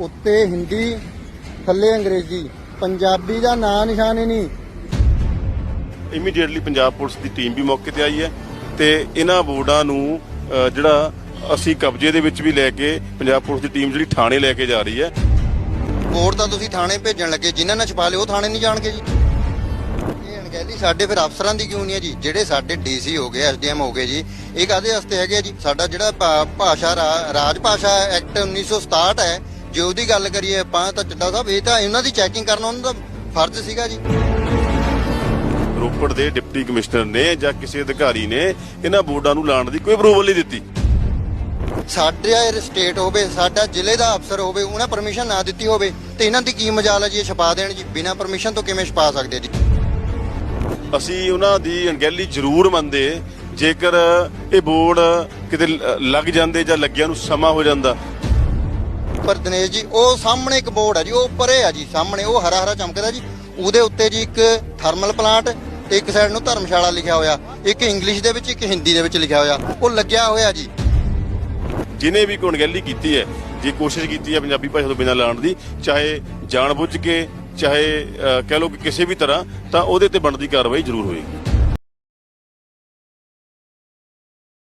ਉੱਤੇ ਹਿੰਦੀ ਥੱਲੇ ਅੰਗਰੇਜ਼ੀ। ਪੰਜਾਬੀ ਦਾ ਨਾਂ ਨਿਸ਼ਾਨ ਹੀ ਨਹੀਂ। ਇਮੀਡੀਏਟਲੀ ਪੰਜਾਬ ਪੁਲਿਸ ਦੀ ਟੀਮ ਵੀ ਮੌਕੇ ਤੇ ਆਈ ਹੈ ਤੇ ਇਹਨਾਂ ਬੋਰਡਾਂ ਨੂੰ ਜਿਹੜਾ ਅਸੀਂ ਕਬਜ਼ੇ ਦੇ ਵਿੱਚ ਵੀ ਲੈ ਕੇ ਪੰਜਾਬ ਪੁਲਿਸ ਦੀ ਟੀਮ ਜਿਹੜੀ ਥਾਣੇ ਲੈ ਕੇ ਜਾ ਰਹੀ ਹੈ। ਬੋਰਡ ਤਾਂ ਤੁਸੀਂ ਥਾਣੇ ਭੇਜਣ ਲੱਗੇ ਜਿਨ੍ਹਾਂ ਨੇ ਛਪਾ ਉਹ ਥਾਣੇ ਨਹੀਂ ਜਾਣਗੇ ਜੀ। ਇਹ ਅਣਗਹਿਲੀ ਸਾਡੇ ਫਿਰ ਅਫਸਰਾਂ ਦੀ ਕਿਉਂ ਨਹੀਂ ਹੈ ਜੀ? ਜਿਹੜੇ ਸਾਡੇ ਡੀਸੀ ਹੋ ਗਏ ਐਸਡੀਐਮ ਹੋ ਗਏ ਜੀ ਇਹ ਕਾਦੇ ਵਾਸਤੇ ਹੈਗੇ ਆ ਜੀ? ਸਾਡਾ ਜਿਹੜਾ ਭਾ- ਭਾਸ਼ਾ ਰਾ- ਰਾਜ ਭਾਸ਼ਾ ਐਕਟ 1967 ਹੈ ਜੇ ਉਹਦੀ ਗੱਲ ਕਰੀਏ ਆਪਾਂ ਤਾਂ ਚੱਡਾ ਸਾਹਿਬ ਇਹ ਤਾਂ ਇਹਨਾਂ ਦੀ ਚੈਕਿੰਗ ਕਰਨਾ ਉਹਨਾਂ ਦਾ ਫਰਜ਼ ਸੀਗਾ ਜੀ। ਰੋਪੜ ਦੇ ਡਿਪਟੀ ਕਮਿਸ਼ਨਰ ਨੇ ਜਾਂ ਕਿਸੇ ਅਧਿਕਾਰੀ ਨੇ ਇਹਨਾਂ ਬੋਰਡਾਂ ਨੂੰ ਲਾਉਣ ਦੀ ਕੋਈ ਅਪਰੂਵਲ ਨਹੀਂ ਦਿੱਤੀ। ਸਾਡੇ ਸਟੇਟ ਹੋਵੇ ਸਾਡਾ ਜ਼ਿਲ੍ਹੇ ਦਾ ਅਫਸਰ ਹੋਵੇ ਉਹਨਾਂ ਪਰਮਿਸ਼ਨ ਨਾ ਦਿੱਤੀ ਹੋਵੇ ਤੇ ਇਹਨਾਂ ਦੀ ਕੀ ਮਜਾਲ ਹੈ ਜੀ ਛਪਾ ਦੇਣ ਜੀ ਬਿਨਾਂ ਪਰਮਿਸ਼ਨ ਤੋਂ ਕਿਵੇਂ ਛਪਾ ਸਕਦੇ ਜੀ? ਅਸੀਂ ਉਹਨਾਂ ਦੀ ਅਣਗਹਿਲੀ ਜ਼ਰੂਰ ਮੰਨਦੇ ਜੇਕਰ ਇਹ ਬੋਰਡ ਕਿਤੇ ਲੱਗ ਜਾਂਦੇ ਜਾਂ ਲੱਗਿਆ ਨੂੰ ਸਮਾਂ ਹੋ ਜਾਂਦਾ ਪਰ ਦਿਨੇਸ਼ ਜੀ ਉਹ ਸਾਹਮਣੇ ਇੱਕ ਬੋਰਡ ਹੈ ਜੀ ਉਹ ਪਰੇ ਆ ਜੀ ਸਾਹਮਣੇ ਉਹ ਹਰਾ ਹਰਾ ਚਮਕਦਾ ਜੀ। ਉਹਦੇ ਉੱਤੇ ਜੀ ਇੱਕ ਥਰਮਲ ਪਲਾਂਟ ਤੇ ਇੱਕ ਸਾਈਡ ਨੂੰ ਧਰਮਸ਼ਾਲਾ ਲਿਖਿਆ ਹੋਇਆ ਇੱਕ ਇੰਗਲਿਸ਼ ਦੇ ਵਿੱਚ ਇੱਕ ਹਿੰਦੀ ਦੇ ਵਿੱਚ ਲਿਖਿਆ ਹੋਇਆ। ਉਹ ਲੱਗਿਆ ਹੋਇਆ ਜੀ। ਜਿਨੇ ਵੀ ਕੋਈ ਕੀਤੀ ਹੈ ਜੇ ਕੋਸ਼ਿਸ਼ ਕੀਤੀ ਹੈ ਪੰਜਾਬੀ ਭਾਸ਼ਾ ਤੋਂ ਬਿਨਾਂ ਲਾਉਣ ਦੀ ਚਾਹੇ ਜਾਣਬੁੱਝ ਕੇ ਚਾਹੇ ਅਹ, ਕਹਿ ਲਓ ਕਿ ਕਿਸੇ ਵੀ ਤਰ੍ਹਾਂ ਤਾਂ ਉਹਦੇ ਤੇ ਬਣਦੀ ਕਾਰਵਾਈ ਜ਼ਰੂਰ ਹੋਏਗੀ।